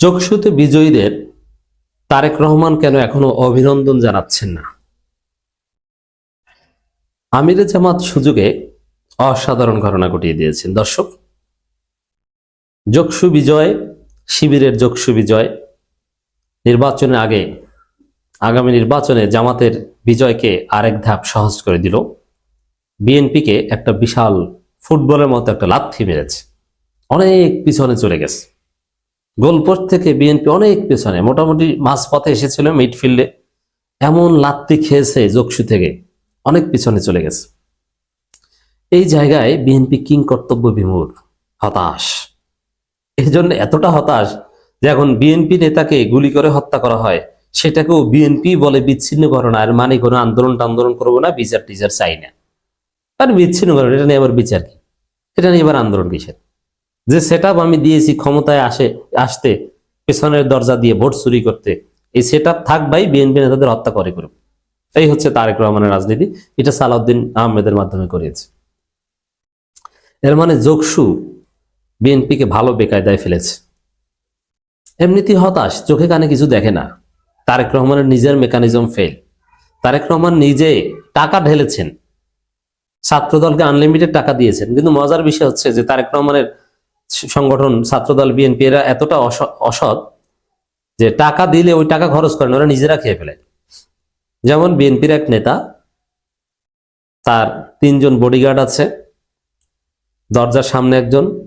যোগসূতে বিজয়ীদের তারেক রহমান কেন এখনও অভিনন্দন জানাচ্ছেন না? আমিরে জামাত সুযোগে অসাধারণ ঘটনা ঘটিয়ে দিয়েছেন। দর্শক যোগসু বিজয়, শিবিরের যোগসু বিজয়, নির্বাচনের আগে আগামী নির্বাচনে জামাতের বিজয়কে আরেক ধাপ সহজ করে দিল। বিএনপিকে একটা বিশাল ফুটবলের মতো একটা লাথি মেরেছে। অনেক পিছনে চলে গেছে। গোলপোস্ট থেকে বিএনপি অনেক পেছনে, মোটামুটি মাঝপথে এসেছিল মিডফিল্ডে। এমন লাত্তি খেয়েছে যোগসু থেকে, অনেক পিছনে চলে গেছে। এই জায়গায় বিএনপি কিং কর্তব্য বিমূর, হতাশ। এই জন্য এতটা হতাশ যে এখন বিএনপি নেতাকে গুলি করে হত্যা করা হয়, সেটাকেও বিএনপি বলে বিচ্ছিন্ন ঘটনা আর মানে কোনো আন্দোলন আন্দোলন করব না, বিচার টিচার চাই না। আর বিচ্ছিন্ন ঘটনা এটা নিয়ে আবার বিচার কি? এটা নিয়ে এবার আন্দোলন কিসের? যে সেট আমি দিয়েছি ক্ষমতায় আসে, আসতে, পেছনের দরজা দিয়ে ভোট চুরি করতে, এই সেট আপ থাক ভাই, বিএনপি নেতাদের হত্যা করে করুক। এই হচ্ছে তারেক রহমানের রাজনীতি। এটা সালাউদ্দিন আহমেদের মাধ্যমে করিয়েছে। এর মানে যোগসু বিএনপিকে ভালো বেকায়দায় ফেলেছে। এমনিতেই হতাশ, চোখে কানে কিছু দেখে না। তারেক রহমানের নিজের মেকানিজম ফেল তারেক রহমান নিজে টাকা ঢেলেছেন। ছাত্রদলকে আনলিমিটেড টাকা দিয়েছেন। কিন্তু মজার বিষয় হচ্ছে যে তারেক রহমানের সংগঠন, ছাত্রদল, বিএনপি, এরা এতটা অস- অসৎ যে টাকা দিলে ওই টাকা খরচ করেন ওরা নিজেরা খেয়ে ফেলে। যেমন বিএনপির এক নেতা, তার তিনজন বডিগার্ড আছে, দরজার সামনে একজন,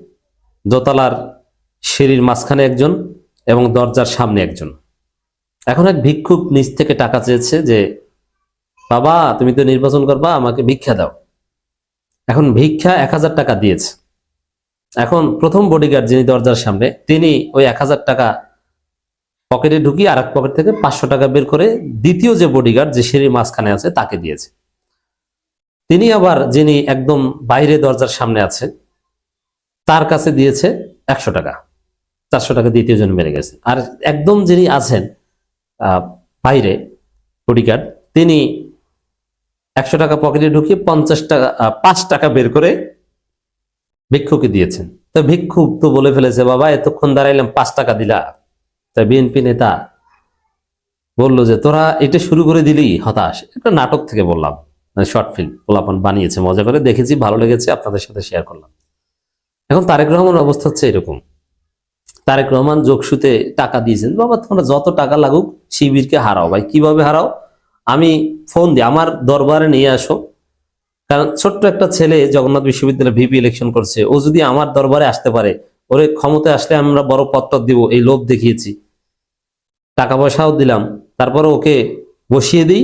দোতলার সিঁড়ির মাঝখানে একজন এবং দরজার সামনে একজন। এখন এক ভিক্ষুক নিচ থেকে টাকা চেয়েছে যে, বাবা, তুমি তো নির্বাচন করবা, আমাকে ভিক্ষা দাও। এখন ভিক্ষা এক হাজার টাকা দিয়েছে। এখন প্রথম বডিগার্ড যিনি দরজার সামনে, তিনি ওই এক হাজার টাকা পকেটে ঢুকিয়ে আর এক পকেট থেকে পাঁচশো টাকা বের করে দ্বিতীয় যে বডিগার্ড যে সিঁড়ির মাঝখানে আছে, তাকে দিয়েছে। তিনি আবার যিনি একদম বাইরে দরজার সামনে আছে তার কাছে দিয়েছে একশো টাকা। চারশো টাকা দ্বিতীয় জন মেরে গেছে। আর একদম যিনি আছেন বাইরে বডিগার্ড তিনি একশো টাকা পকেটে ঢুকিয়ে পঞ্চাশ টাকা পাঁচ টাকা বের করে ভিক্ষুকে দিয়েছেন। তো ভিক্ষুক তো বলে ফেলেছে, বাবা, এতক্ষণ দাঁড়াইলাম, পাঁচ টাকা দিলা। তা বিএনপি নেতা বলল যে, তোরা এটা শুরু করে দিলি, হতাশ। একটা নাটক থেকে বললাম শর্ট ফিল্ম, পোলাপন বানিয়েছে, মজা করে দেখেছি, ভালো লেগেছে, আপনাদের সাথে শেয়ার করলাম। এখন তারেক রহমানের অবস্থা হচ্ছে এরকম। তারেক রহমান যোগসুতে টাকা দিয়েছেন, বাবা, তোমরা যত টাকা লাগুক, শিবিরকে হারাও। ভাই, কীভাবে হারাও? আমি ফোন দিই, আমার দরবারে নিয়ে আসো। কারণ ছোট্ট একটা ছেলে জগন্নাথ বিশ্ববিদ্যালয়ে ভিপি ইলেকশন করছে, ও যদি আমার দরবারে আসতে পারে, ওরে ক্ষমতায় আসলে আমরা বড় পত্তর দিব, এই লোভ দেখিয়েছি। টাকা পয়সাও দিলাম, তারপরে ওকে বসিয়ে দিই,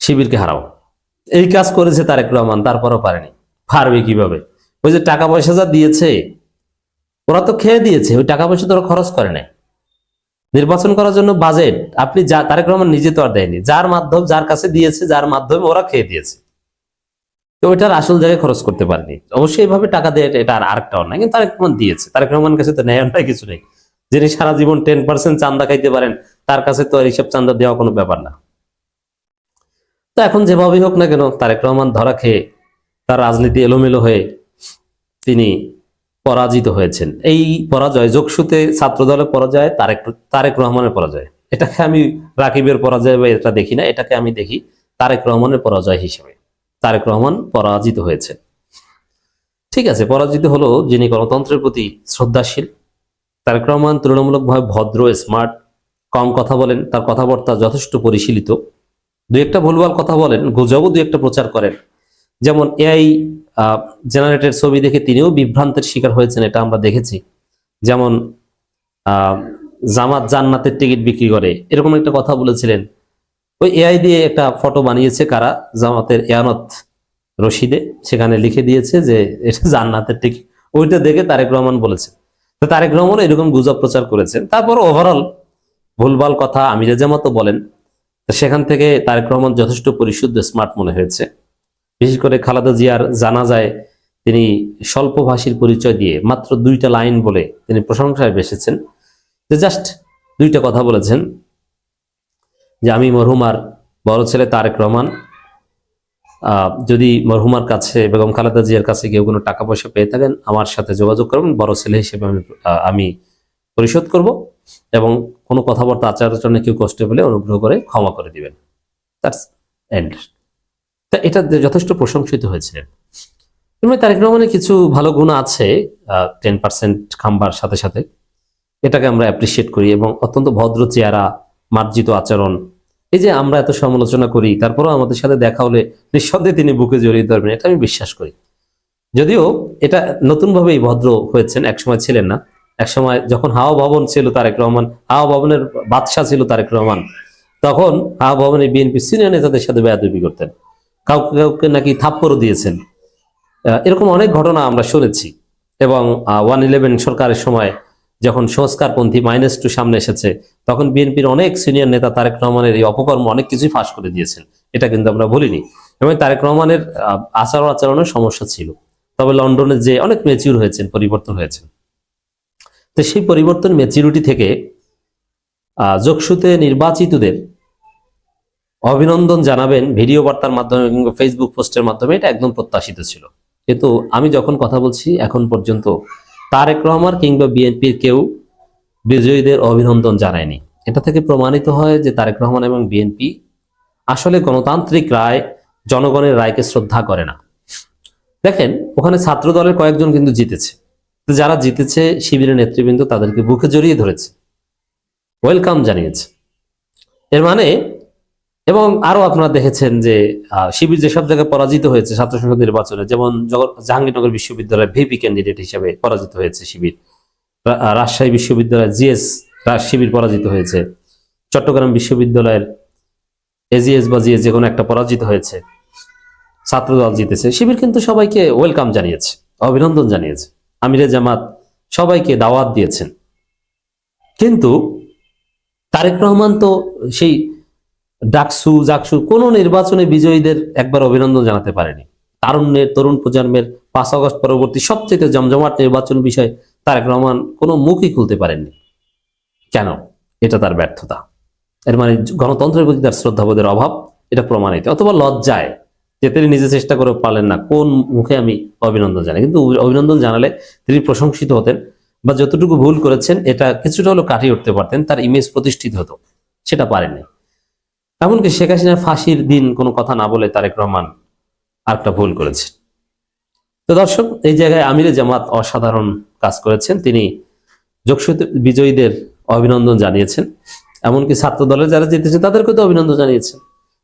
শিবিরকে হারাও এই কাজ করেছে তারেক রহমান, তারপরও পারেনি। পারবে কীভাবে? ওই যে টাকা পয়সা যা দিয়েছে, ওরা তো খেয়ে দিয়েছে, ওই টাকা পয়সা তো ওরা খরচ করে নাই। নির্বাচন করার জন্য বাজেট আপনি যা, তারেক রহমান নিজে তো আর দেয়নি। যার মাধ্যম, যার কাছে দিয়েছে, যার মাধ্যমে ওরা খেয়ে দিয়েছে। তো ওইটার আসল জায়গায় খরচ করতে পারেনি। অবশ্যই এইভাবে টাকা দিয়ে এটা আর আরেকটা অন্যায়। কিন্তু তারেক রহমান দিয়েছে। তারেক রহমানের কাছে তো ন্যায় অন্যায় কিছু নেই। যিনি সারা জীবন টেন পার্সেন্ট চান্দা খাইতে পারেন, তার কাছে তো আর এইসব চান্দা দেওয়া কোনো ব্যাপার না। তো এখন যেভাবেই হোক না কেন, তারেক রহমান ধরা খেয়ে তার রাজনীতি এলোমেলো হয়ে তিনি পরাজিত হয়েছেন। এই পরাজয় যোগসুতে ছাত্র দলের পরাজয়, তারেক তারেক রহমানের পরাজয়। এটাকে আমি রাকিবের পরাজয় বা এটা দেখি না, এটাকে আমি দেখি তারেক রহমানের পরাজয় হিসেবে। তারেক রহমান পরাজিত হয়েছে। ঠিক আছে, পরাজিত হলো যিনি গণতন্ত্রের প্রতি শ্রদ্ধাশীল। তারেক রহমান তুলনামূলকভাবে ভদ্র স্মার্ট কম কথা বলেন, তার কথাবার্তা যথেষ্ট পরিশীলিত। দু একটা ভুলভাল কথা বলেন, গুজবও দু একটা প্রচার করেন। যেমন এআই জেনারেটেড ছবি দেখে তিনিও বিভ্রান্তের শিকার হয়েছেন, এটা আমরা দেখেছি। যেমন জামাত জান্নাতের টিকিট বিক্রি করে, এরকম একটা কথা বলেছিলেন ওই এআই দিয়ে একটা ফটো বানিয়েছে কারা? জামাতের এয়ানত রশিদে। সেখানে লিখে দিয়েছে যে, এটা জান্নাতের টিকিট ওইটা দেখে তারেক রহমান বলেছে। তো তারেক রহমান এরকম গুজব প্রচার করেছেন। তারপর ওভারঅল ভুলভাল কথা আমিরে জামাতও বলেন। সেখান থেকে তারেক রহমান যথেষ্ট পরিশুদ্ধ স্মার্ট মনে হয়েছে। বিশেষ করে খালাদা জিয়ার জানা যায় তিনি স্বল্পভাষীর পরিচয় দিয়ে মাত্র দুইটা লাইন বলে তিনি প্রশংসায় বেসেছেন। যে জাস্ট দুইটা কথা বলেছেন। যে আমি মরহুমার বড় ছেলে তারেক রহমান যদি মরহুমার কাছে, বেগম খালেদা জিয়ার কাছে কেউ কোনো টাকা পয়সা পেয়ে থাকেন, আমার সাথে যোগাযোগ করবেন, বড় ছেলে হিসেবে আমি আমি পরিশোধ করব এবং কোনো কথাবার্তা আচার আচরণে কেউ কষ্ট পেলে অনুগ্রহ করে ক্ষমা করে দিবেন। এন্ড। তা এটা যথেষ্ট প্রশংসিত হয়েছে। এমনি তারেক রহমানের কিছু ভালো গুণ আছে টেন পার্সেন্ট খাম্বার সাথে সাথে। এটাকে আমরা অ্যাপ্রিসিয়েট করি এবং অত্যন্ত ভদ্র চেহারা মার্জিত আচরণ। এই যে আমরা এত সমালোচনা করি, তারপরেও আমাদের সাথে দেখা হলে নিঃসন্দেহে তিনি বুকে জড়িয়ে ধরবেন, এটা আমি বিশ্বাস করি। যদিও এটা নতুনভাবে এই ভদ্র হয়েছেন, একসময় ছিলেন না। একসময় যখন হাওয়া ভবন ছিল তারেক রহমান হাওয়া ভবনের বাদশাহ ছিল তারেক রহমান, তখন হাওয়া ভবনে বিএনপি সিনিয়র নেতাদের সাথে বেয়াদবি করতেন। কাউকে কাউকে নাকি থাপ্পড়ও দিয়েছেন। এরকম অনেক ঘটনা আমরা শুনেছি এবং ওয়ান ইলেভেন সরকারের সময় যখন সংস্কারপন্থী মাইনাস টু সামনে এসেছে, তখন বিএনপির অনেক সিনিয়র নেতা তারেক রহমানের এই অপকর্ম অনেক কিছুই ফাঁস করে দিয়েছেন। এটা কিন্তু আমরা বলিনি এবং তারেক রহমানের আচার আচরণের সমস্যা ছিল। তবে লন্ডনে যে অনেক মেচিউর হয়েছেন, পরিবর্তন হয়েছেন। তো সেই পরিবর্তন ম্যাচিউরিটি থেকে যোগসূতে নির্বাচিতদের অভিনন্দন জানাবেন ভিডিও বার্তার মাধ্যমে কিংবা ফেসবুক পোস্টের মাধ্যমে, এটা একদম প্রত্যাশিত ছিল। কিন্তু আমি যখন কথা বলছি, এখন পর্যন্ত তারেক রহমান কিংবা বিএনপির কেউ বিজয়ীদের অভিনন্দন জানায়নি। এটা থেকে প্রমাণিত হয় যে তারেক রহমান এবং বিএনপি আসলে গণতান্ত্রিক রায় জনগণের রায়কে শ্রদ্ধা করে না। দেখেন, ওখানে ছাত্র দলের কয়েকজন কিন্তু জিতেছে। যারা জিতেছে শিবিরের নেতৃবৃন্দ তাদেরকে বুকে জড়িয়ে ধরেছে। ওয়েলকাম জানিয়েছে। এর মানে এবং আরও আপনারা দেখেছেন যে শিবির যেসব জায়গায় পরাজিত হয়েছে ছাত্র সংসদ নির্বাচনে, যেমন জাহাঙ্গীরনগর বিশ্ববিদ্যালয় ভিপি ক্যান্ডিডেট হিসেবে পরাজিত হয়েছে শিবির। রাজশাহী বিশ্ববিদ্যালয় জিএস শিবির পরাজিত হয়েছে। চট্টগ্রাম বিশ্ববিদ্যালয়ের এজিএস বা জিএস যে কোনো একটা পরাজিত হয়েছে। ছাত্রদল জিতেছে। শিবির কিন্তু সবাইকে ওয়েলকাম জানিয়েছে, অভিনন্দন জানিয়েছে। আমিরে জামাত সবাইকে দাওয়াত দিয়েছেন। কিন্তু তারেক রহমান তো সেই ডাকসু, জাকসু, কোন নির্বাচনে বিজয়ীদের একবার অভিনন্দন জানাতে পারেনি। তারুণ্যের, তরুণ প্রজন্মের পাঁচ আগস্ট পরবর্তী সবচেয়ে জমজমাট নির্বাচন বিষয়ে তারেক রহমান কোনো মুখই খুলতে পারেননি। কেন? এটা তার ব্যর্থতা। এর মানে গণতন্ত্রের প্রতি তার শ্রদ্ধাবোধের অভাব, এটা প্রমাণিত। অথবা লজ্জায় যে তিনি নিজে চেষ্টা করে পারলেন না, কোন মুখে আমি অভিনন্দন জানাই? কিন্তু অভিনন্দন জানালে তিনি প্রশংসিত হতেন বা যতটুকু ভুল করেছেন, এটা কিছুটা হলেও কাটিয়ে উঠতে পারতেন, তার ইমেজ প্রতিষ্ঠিত হতো। সেটা পারেননি। এমনকি শেখ হাসিনার ফাঁসির দিন কোনো কথা না বলে তারেক রহমান আরেকটা ভুল করেছেন। তো দর্শক, এই জায়গায় আমিরে জামাত অসাধারণ কাজ করেছেন। তিনি যোগসূত্র বিজয়ীদের অভিনন্দন জানিয়েছেন। এমনকি ছাত্র দলের যারা জিতেছে তাদেরকে তো অভিনন্দন জানিয়েছেন।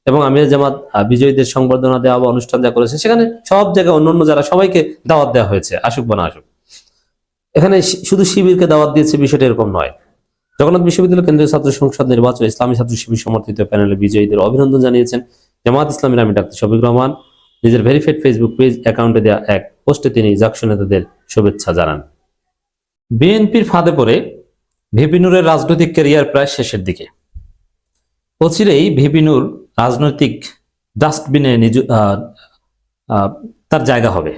এবং আমির জামাত বিজয়ীদের সংবর্ধনা দেওয়া বা অনুষ্ঠান যা করেছে, সেখানে সব জায়গায় অন্যান্য যারা, সবাইকে দাওয়াত দেওয়া হয়েছে। আসুক বা না আসুক। এখানে শুধু শিবিরকে দাওয়াত দিয়েছে বিষয়টা এরকম নয়। জগন্নাথ বিশ্ববিদ্যালয় কেন্দ্রীয় ছাত্র সংসদ নির্বাচন ইসলামী ছাত্র শিবির সমর্থিত প্যানেলে বিজয়ীদের অভিনন্দন জানিয়েছেন জামাত ইসলামের আমি ডাক্তার শফিক রহমান। নিজের ভেরিফাইড ফেসবুক পেজ অ্যাকাউন্টে দেওয়া এক পোস্টে তিনি জাকসু নেতাদের শুভেচ্ছা জানান। বিএনপির ফাঁদে পড়ে ভিপিনুরের রাজনৈতিক ক্যারিয়ার প্রায় শেষের দিকে। অচিরেই ভিপিনুর রাজনৈতিক ডাস্টবিনে নিজ তার জায়গা হবে।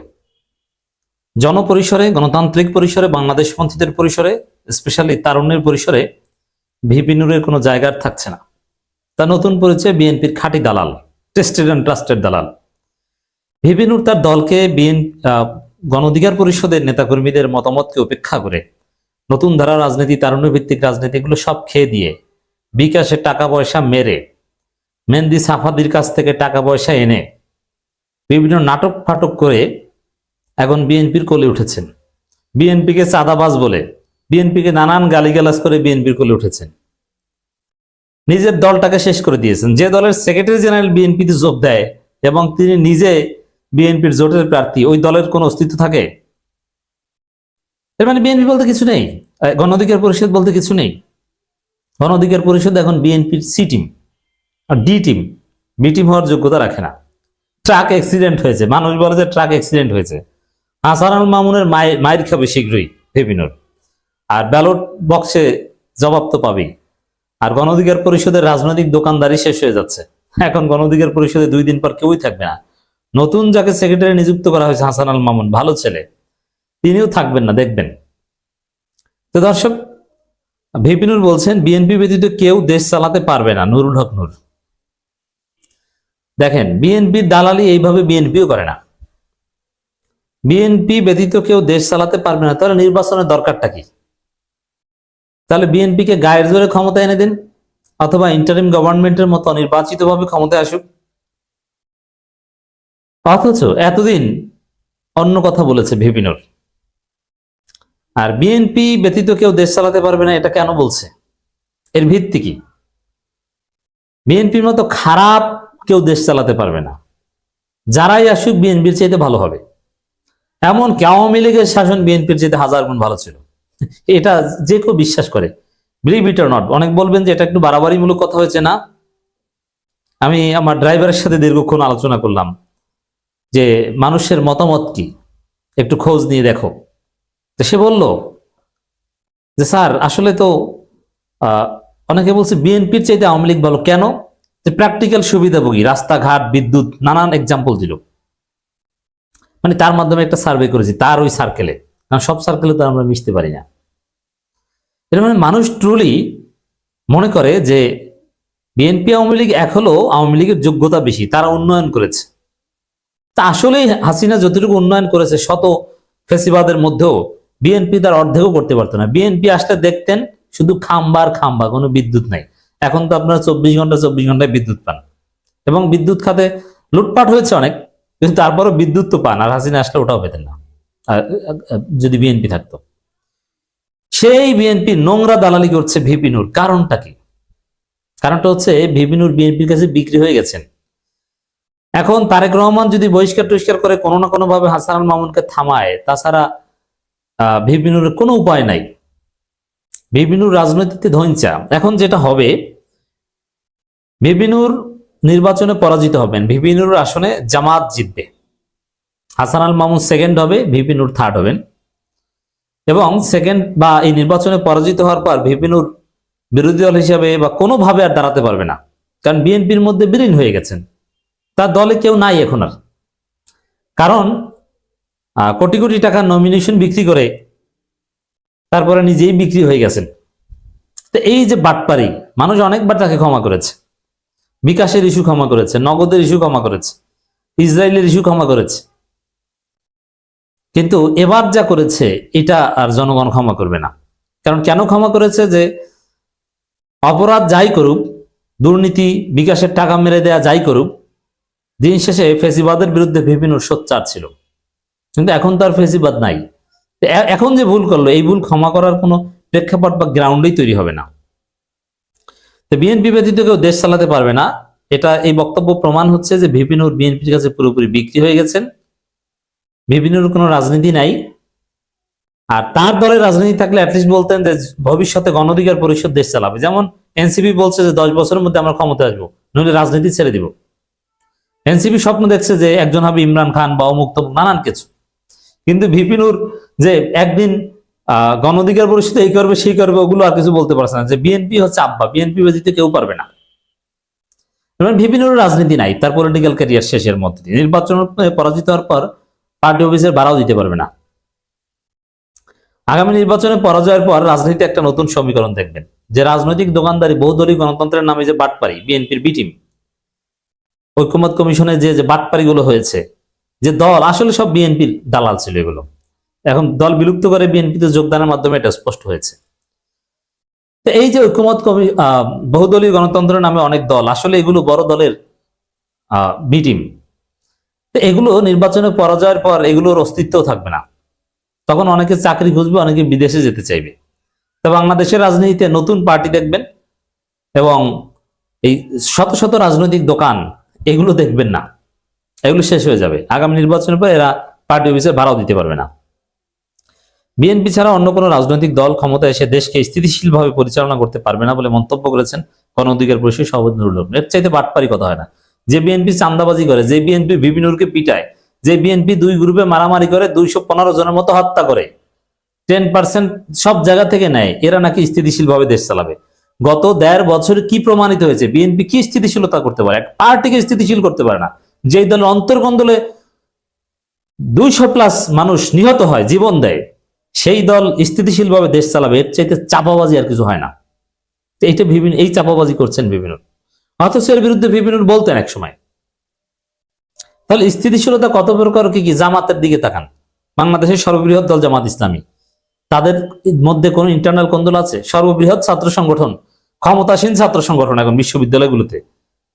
জনপরিসরে, গণতান্ত্রিক পরিসরে, বাংলাদেশপন্থীদের পরিসরে স্পেশালি তারুণ্যের পরিসরে ভিপিনুরের কোনো জায়গার থাকছে না। তার নতুন পরিচয় বিএনপির খাঁটি দালাল টেস্টেড অ্যান্ড ট্রাস্টেড দালাল। ভিপিনুর তার দলকে বিএন আহ, গণঅধিকার পরিষদের নেতাকর্মীদের মতামতকে উপেক্ষা করে নতুন ধারা রাজনীতি তারুণ্য ভিত্তিক রাজনীতি এগুলো সব খেয়ে দিয়ে বিকাশে টাকা পয়সা মেরে মেহেন্দি সাফাদির কাছ থেকে টাকা পয়সা এনে বিভিন্ন নাটক ফাটক করে এখন বিএনপির কোলে উঠেছেন। বিএনপিকে চাঁদাবাজ বলে বিএনপিকে নানান গালিগালাজ করে বিএনপির কোলে উঠেছেন। নিজের দলটাকে শেষ করে দিয়েছেন। যে দলের সেক্রেটারি জেনারেল বিএনপিতে যোগ দেয় এবং তিনি নিজে বিএনপির জোটের প্রার্থী, ওই দলের কোনো অস্তিত্ব থাকে? এর মানে বিএনপি বলতে কিছু নেই। গণ অধিকার পরিষদ বলতে কিছু নেই। গণ অধিকার পরিষদ এখন বিএনপির সি টিম, আর ডি টিম, বি টিম হওয়ার যোগ্যতা রাখে না। ট্রাক অ্যাক্সিডেন্ট হয়েছে। মানুষ বলে যে ট্রাক অ্যাক্সিডেন্ট হয়েছে। হাসানুল মামুনের মায়ের মায়ের খাবে শীঘ্রই ভেবিনোর আর ব্যালট বক্সে জবাব তো পাবেই। আর গণ অধিকার পরিষদের রাজনৈতিক দোকানদারি শেষ হয়ে যাচ্ছে। এখন গণ অধিকার পরিষদে দুই দিন পর কেউই থাকবে না। নতুন যাকে সেক্রেটারি নিযুক্ত করা হয়েছে হাসান আল মামুন, ভালো ছেলে। তিনিও থাকবেন না, দেখবেন। তো দর্শক ভিপিনুর বলছেন, বিএনপি ব্যতীত কেউ দেশ চালাতে পারবে না, নুরুল হক নুর। দেখেন বিএনপির দালালি এইভাবে বিএনপিও করে না। বিএনপি ব্যতীত কেউ দেশ চালাতে পারবে না, তাহলে নির্বাচনের দরকারটা কি? তাহলে বিএনপিকে গায়ের জোরে ক্ষমতা এনে দিন, অথবা ইন্টারিম গভর্নমেন্টের মতো নির্বাচিতভাবে ক্ষমতায় আসুক। অথচ এতদিন অন্য কথা বলেছে ভিপিনুর। আর বিএনপি ব্যতীত কেউ দেশ চালাতে পারবে না, এটা কেন বলছে? এর ভিত্তি কি? বিএনপির মতো খারাপ কেউ দেশ চালাতে পারবে না। যারাই আসুক, বিএনপির চাইতে ভালো হবে। এমন আওয়ামী লীগের শাসন বিএনপির চাইতে হাজার গুণ ভালো ছিল। এটা যে কেউ বিশ্বাস করে। বিলিভ ইট নট অনেক বলবেন যে এটা একটু বাড়াবাড়িমূলক কথা হয়েছে না। আমি আমার ড্রাইভারের সাথে দীর্ঘক্ষণ আলোচনা করলাম যে মানুষের মতামত কি? একটু খোঁজ নিয়ে দেখো। তো সে বলল যে, স্যার, আসলে তো অনেকে বলছে বিএনপির চাইতে আওয়ামী লীগ ভালো। কেন? যে প্র্যাকটিক্যাল সুবিধাভোগী, রাস্তাঘাট, বিদ্যুৎ, নানান এক্সাম্পল দিল। মানে তার মাধ্যমে একটা সার্ভে করেছি, তার ওই সার্কেলে কারণ সব সার্কেলে তো আমরা মিশতে পারি না। এর মানে মানুষ ট্রুলি মনে করে যে বিএনপি আওয়ামী লীগ এক হলেও আওয়ামী লীগের যোগ্যতা বেশি, তারা উন্নয়ন করেছে। তা আসলে হাসিনা যতটুকু উন্নয়ন করেছে, শত ফেসিবাদের মধ্যেও বিএনপি তার অর্ধেকও করতে পারতো না। বিএনপি আসলে দেখতেন শুধু খাম্বার খাম্বা কোনো বিদ্যুৎ নাই। এখন তো আপনারা চব্বিশ ঘণ্টা, চব্বিশ ঘন্টায় বিদ্যুৎ পান। এবং বিদ্যুৎ খাতে লুটপাট হয়েছে অনেক, কিন্তু তারপরও বিদ্যুৎ তো পান, আর হাসিনা আসলে ওটাও পেতেন না। যদি বিএনপি থাকতো। সেই বিএনপি নোংরা দালালি করছে ভিপি নূর কারণটা কি? কারণটা হচ্ছে ভিপি নূর বিএনপির কাছে বিক্রি হয়ে গেছেন। এখন তারেক রহমান যদি বহিষ্কার টহিষ্কার করে কোনো না কোনো ভাবে হাসান মামুনকে থামায়, তাছাড়া ভিপিনুরের কোনো উপায় নাই। ভিপিনুর রাজনীতিতে ধৈঞ্চা এখন যেটা হবে, ভিপিনুর নির্বাচনে পরাজিত হবেন। ভিপিনুর আসনে জামাত জিতবে। হাসান আল মামুন সেকেন্ড হবে ভিপি ভিপিনুর থার্ড হবেন। এবং সেকেন্ড বা এই নির্বাচনে পরাজিত হওয়ার পর ভিপি ভিপিনুর বিরোধী দল হিসাবে বা কোনোভাবে আর দাঁড়াতে পারবে না। কারণ বিএনপির মধ্যে বিলীন হয়ে গেছেন। তার দলে কেউ নাই এখন আর। কারণ কোটি কোটি টাকার নমিনেশন বিক্রি করে তারপরে নিজেই বিক্রি হয়ে গেছেন। তো এই যে বাটপারি, মানুষ অনেকবার তাকে ক্ষমা করেছে। বিকাশের ইস্যু ক্ষমা করেছে, নগদের ইস্যু ক্ষমা করেছে, ইসরায়েলের ইস্যু ক্ষমা করেছে। কিন্তু এবার যা করেছে, এটা আর জনগণ ক্ষমা করবে না। কারণ কেন ক্ষমা করেছে যে অপরাধ যাই করুক, দুর্নীতি বিকাশের টাকা মেরে দেয়া যাই করুক, দিন শেষে ফেসিবাদের বিরুদ্ধে বিভিন্ন সোচ্চার ছিল। কিন্তু এখন তার ফেসিবাদ নাই। এখন যে ভুল করল, এই ভুল ক্ষমা করার কোনো প্রেক্ষাপট বা গ্রাউন্ডেই তৈরি হবে না। তো বিএনপি ব্যতীত কেউ দেশ চালাতে পারবে না। এটা এই বক্তব্য প্রমাণ হচ্ছে যে ভিপিনুর বিএনপির কাছে পুরোপুরি বিক্রি হয়ে গেছেন। ভিপিনুর কোনো রাজনীতি নাই। আর তার দলের রাজনীতি থাকলে অ্যাটলিস্ট বলতেন যে ভবিষ্যতে গণঅধিকার পরিষদ দেশ চালাবে। যেমন এনসিপি বলছে যে দশ বছরের মধ্যে আমরা ক্ষমতা আসব, নইলে রাজনীতি ছেড়ে দিব। এনসিপি স্বপ্ন দেখছে যে একজন হবে ইমরান খান বা অমুক্ত নানান কিছু। কিন্তু ভিপিনুর যে একদিন আহ গণঅধিকার পরিষদ এই করবে, সেই করবে, ওগুলো আর কিছু বলতে পারছে না। যে বিএনপি হচ্ছে আব্বা, বিএনপি ব্যতীত কেউ পারবে না। ভিপিনুর রাজনীতি নাই, তার পলিটিক্যাল ক্যারিয়ার শেষের মধ্যে নির্বাচন পরাজিত হওয়ার পর পার্টি অফিসের ভাড়াও দিতে পারবে না। আগামী নির্বাচনে পরাজয়ের পর রাজনীতি একটা নতুন সমীকরণ দেখবেন, যে রাজনৈতিক দোকানদারি বহুদলীয় গণতন্ত্রের নামে যে বাটপারি বিএনপির বি টিম ঐক্যমত কমিশনে যে যে বাটপারিগুলো হয়েছে, যে দল, আসলে সব বিএনপির দালাল ছিল এগুলো। এখন দল বিলুপ্ত করে বিএনপিতে যোগদানের মাধ্যমে এটা স্পষ্ট হয়েছে। তো এই যে ঐক্যমত কমি বহুদলীয় গণতন্ত্রের নামে অনেক দল, আসলে এগুলো বড় দলের বি টিম তো এগুলো নির্বাচনে পরাজয়ের পর এগুলোর অস্তিত্ব থাকবে না। তখন অনেকে চাকরি খুঁজবে, অনেকে বিদেশে যেতে চাইবে। তো বাংলাদেশের রাজনীতিতে নতুন পার্টি দেখবেন এবং এই শত শত রাজনৈতিক দোকান এগুলো দেখবেন না। এগুলো শেষ হয়ে যাবে। আগামী নির্বাচনের পর এরা পার্টি অফিসে ভাড়াও দিতে পারবে না। বিএনপি ছাড়া অন্য কোনো রাজনৈতিক দল ক্ষমতায় এসে দেশকে স্থিতিশীলভাবে পরিচালনা করতে পারবে না বলে মন্তব্য করেছেন গণ অধিকার পরিষদ সভাপতি নুরুল। এর চাইতে বাটপারি কথা হয় না। যে বিএনপি চান্দাবাজি করে, যে বিএনপি বিভিন্নকে পিটায়, যে বিএনপি দুই গ্রুপে মারামারি করে, দুইশো পনেরো জনের মতো হত্যা করে টেন পার্সেন্ট সব জায়গা থেকে নেয়, এরা নাকি স্থিতিশীলভাবে দেশ চালাবে। গত দেড় বছরে কি প্রমাণিত হয়েছে? বিএনপি কি স্থিতিশীলতা করতে পারে? এক পার্টিকে স্থিতিশীল করতে পারে না। যেই দলের অন্তর্গন্দলে দুইশো প্লাস মানুষ নিহত হয়, জীবন দেয়, সেই দল স্থিতিশীলভাবে দেশ চালাবে, এর চাইতে চাপাবাজি আর কিছু হয় না। এইটা বিভিন্ন এই চাপাবাজি করছেন বিভিন্ন অথচ বিরুদ্ধে বিভিন্ন বলতেন এক সময়। তাহলে স্থিতিশীলতা কত প্রকার কি কি জামাতের দিকে তাকান? বাংলাদেশের সর্ববৃহৎ দল জামাত ইসলামী। তাদের মধ্যে কোনো ইন্টারনাল কোন্দল আছে? সর্ববৃহৎ ছাত্র সংগঠন, ক্ষমতাসীন ছাত্র সংগঠন এখন বিশ্ববিদ্যালয়গুলোতে।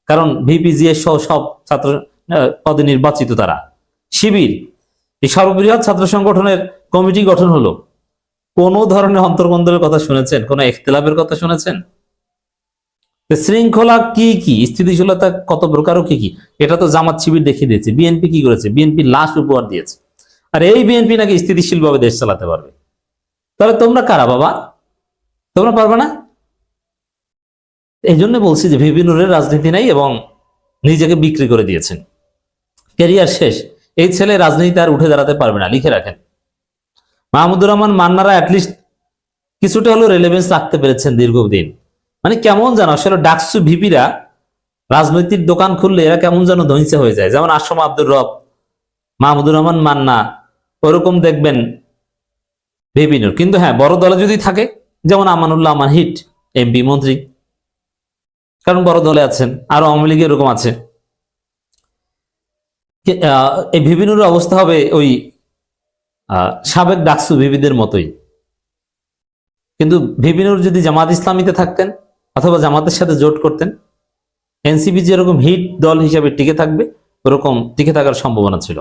কারণ ভিপিজিএস সহ সব ছাত্র পদে নির্বাচিত তারা। শিবির, এই সর্ববৃহৎ ছাত্র সংগঠনের কমিটি গঠন হলো। কোন ধরনের অন্তর্কন্দলের কথা শুনেছেন? কোন ইখতলাফের কথা শুনেছেন? শৃঙ্খলা কি কি? স্থিতিশীলতা কত প্রকার কি কি? এটা তো জামাত শিবির দেখিয়ে দিয়েছে। বিএনপি কি করেছে? বিএনপি লাশ উপহার দিয়েছে। আর এই বিএনপি নাকি স্থিতিশীল ভাবে দেশ চালাতে পারবে। তাহলে তোমরা কারা বাবা? তোমরা পারবে না? এই জন্য বলছি যে বিভিন্নরের রাজনীতি নাই এবং নিজেকে বিক্রি করে দিয়েছেন। ক্যারিয়ার শেষ। এই ছেলে রাজনীতিতে আর উঠে দাঁড়াতে পারবে না, লিখে রাখেন। মাহমুদুর রহমান মান্নারা অ্যাটলিস্ট কিছুটা হলেও রেলেভেন্স রাখতে পেরেছেন দীর্ঘদিন। মানে কেমন যেন, আসলে ডাকসু ভিপিরা রাজনৈতিক দোকান খুললে এরা কেমন যেন ধৈর্য হয়ে যায়। যেমন আসম আব্দুর রব, মাহমুদুর রহমান মান্না, ওরকম দেখবেন ভিপিনুর কিন্তু হ্যাঁ বড় দলে যদি থাকে, যেমন আমানুল্লাহ আমান হিট এমপি মন্ত্রী, কারণ বড় দলে আছেন, আরও আওয়ামী লীগ এরকম আছে। এই ভিপিনুর অবস্থা হবে ওই সাবেক ডাকসু ভিভিদের মতোই। কিন্তু ভিপিনুর যদি জামাত ইসলামীতে থাকতেন অথবা জামাতের সাথে জোট করতেন। এনসিপি যেরকম হিট দল হিসেবে টিকে থাকবে, ওরকম টিকে থাকার সম্ভাবনা ছিল।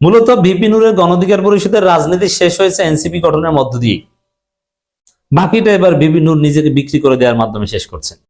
মূলত ভিপিনুরের গণধিকার পরিষদের রাজনীতি শেষ হয়েছে এনসিপি গঠনের মধ্য দিয়ে বাকিটা এবার ভিপিনুর নিজেকে বিক্রি করে দেওয়ার মাধ্যমে শেষ করছেন।